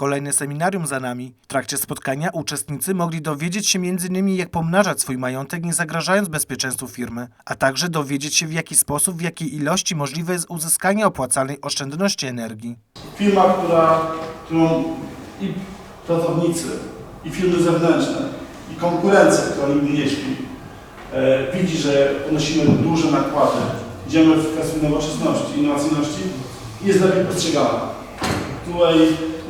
Kolejne seminarium za nami. W trakcie spotkania uczestnicy mogli dowiedzieć się m.in. jak pomnażać swój majątek nie zagrażając bezpieczeństwu firmy, a także dowiedzieć się w jaki sposób, w jakiej ilości możliwe jest uzyskanie opłacalnej oszczędności energii. Firma, która, którą i pracownicy, i firmy zewnętrzne, i konkurencja, która nigdy nie śpi, e, widzi, że ponosimy duże nakłady, idziemy w kwestię nowoczesności, innowacyjności jest lepiej postrzegana. Tutaj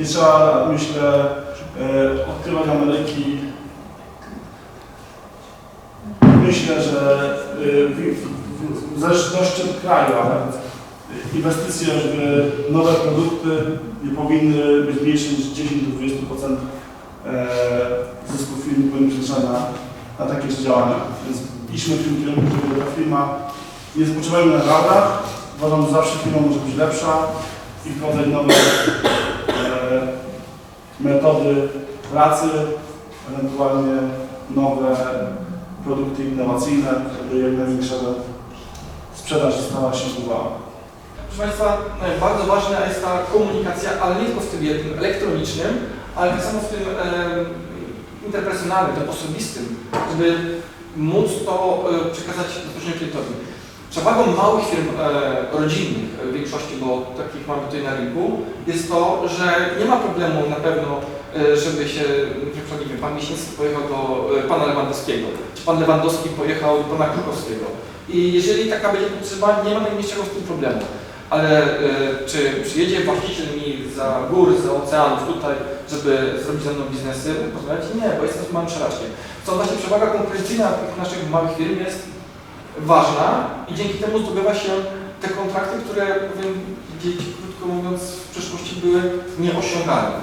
nie trzeba, myślę, e, odkrywać Ameryki. Myślę, że e, w, w, w zależności od kraju, ale inwestycje w nowe produkty nie powinny być mniejsze niż 10 do 20% e, zysków firmy powinny przeznaczać na, na takie działania. Więc idźmy w tym kierunku, żeby ta firma nie spoczywajmy na laurach. Uważam, że zawsze firma może być lepsza i wprowadzać nowe metody pracy, ewentualnie nowe produkty innowacyjne, żeby jak największa sprzedaż stała się długa. Proszę Państwa, e, bardzo ważna jest ta komunikacja, ale nie tylko w tym elektronicznym, ale tak samo w tym e, interpersonalnym, tym osobistym, żeby móc to e, przekazać bezpośrednio klientowi. Przewagą małych firm e, rodzinnych w większości, bo takich mamy tutaj na rynku, jest to, że nie ma problemu na pewno, e, żeby się, na przykład, nie wiem, pan Miesiński pojechał do e, pana Lewandowskiego, czy pan Lewandowski pojechał do pana Krukowskiego. I jeżeli taka będzie potrzeba, nie ma najmniejszego z tym problemu. Ale e, czy przyjedzie właściciel mi za gór, za oceanów tutaj, żeby zrobić ze mną biznesy? Pozwolić? Nie, bo jestem małym szaraczkiem. Co właśnie przewaga konkurencyjna tych naszych małych firm jest ważna i dzięki temu zdobywa się te kontrakty, które powiem gdzieś krótko mówiąc w przeszłości były nieosiągalne.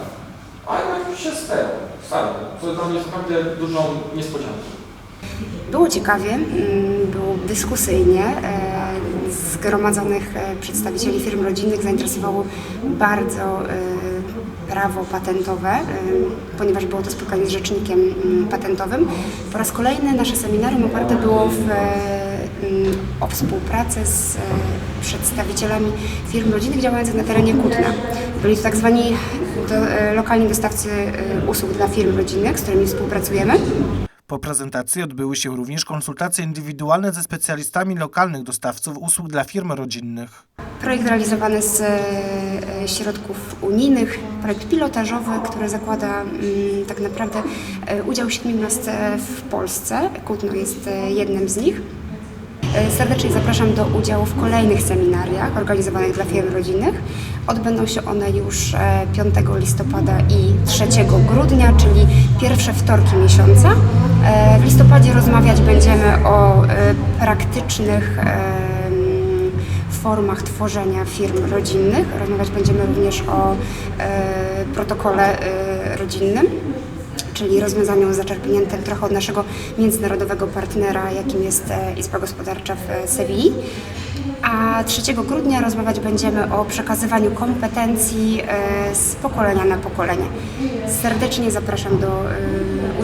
A jednak się stało, stało. Co dla mnie jest naprawdę dużą niespodzianką. Było ciekawie, mm, było dyskusyjnie. E, Zgromadzonych e, przedstawicieli firm rodzinnych zainteresowało bardzo e, prawo patentowe, ponieważ było to spotkanie z rzecznikiem mm, patentowym. Po raz kolejny nasze seminarium oparte było w, o współpracę z e, przedstawicielami firm rodzinnych działających na terenie Kutna. Byli to tak zwani do, e, lokalni dostawcy e, usług dla firm rodzinnych, z którymi współpracujemy. Po prezentacji odbyły się również konsultacje indywidualne ze specjalistami lokalnych dostawców usług dla firm rodzinnych. Projekt realizowany z środków unijnych, projekt pilotażowy, który zakłada mm, tak naprawdę udział siedmiu miast e, w Polsce. Kutno jest jednym z nich. E, Serdecznie zapraszam do udziału w kolejnych seminariach organizowanych dla firm rodzinnych. Odbędą się one już e, 5 listopada i 3 grudnia, czyli pierwsze wtorki miesiąca. E, W listopadzie rozmawiać będziemy o e, praktycznych formach tworzenia firm rodzinnych. Rozmawiać będziemy również o e, protokole e, rodzinnym czyli rozwiązaniu zaczerpniętym trochę od naszego międzynarodowego partnera, jakim jest e, Izba Gospodarcza w e, Sewilli. A 3 grudnia rozmawiać będziemy o przekazywaniu kompetencji e, z pokolenia na pokolenie. Serdecznie zapraszam do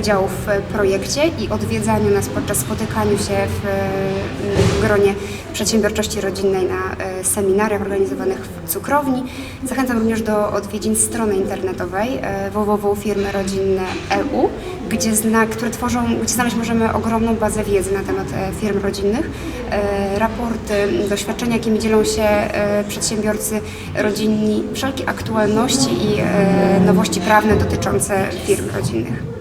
e, udziału w projekcie i odwiedzaniu nas podczas spotykaniu się w e, gronie przedsiębiorczości rodzinnej na e, seminariach organizowanych w cukrowni. Zachęcam również do odwiedzin strony internetowej e, www.firmyrodzinne.eu, gdzie, które tworzą, gdzie znaleźć możemy ogromną bazę wiedzy na temat e, firm rodzinnych, e, raporty, doświadczenia, jakimi dzielą się e, przedsiębiorcy rodzinni, wszelkie aktualności i e, nowości prawne dotyczące firm rodzinnych.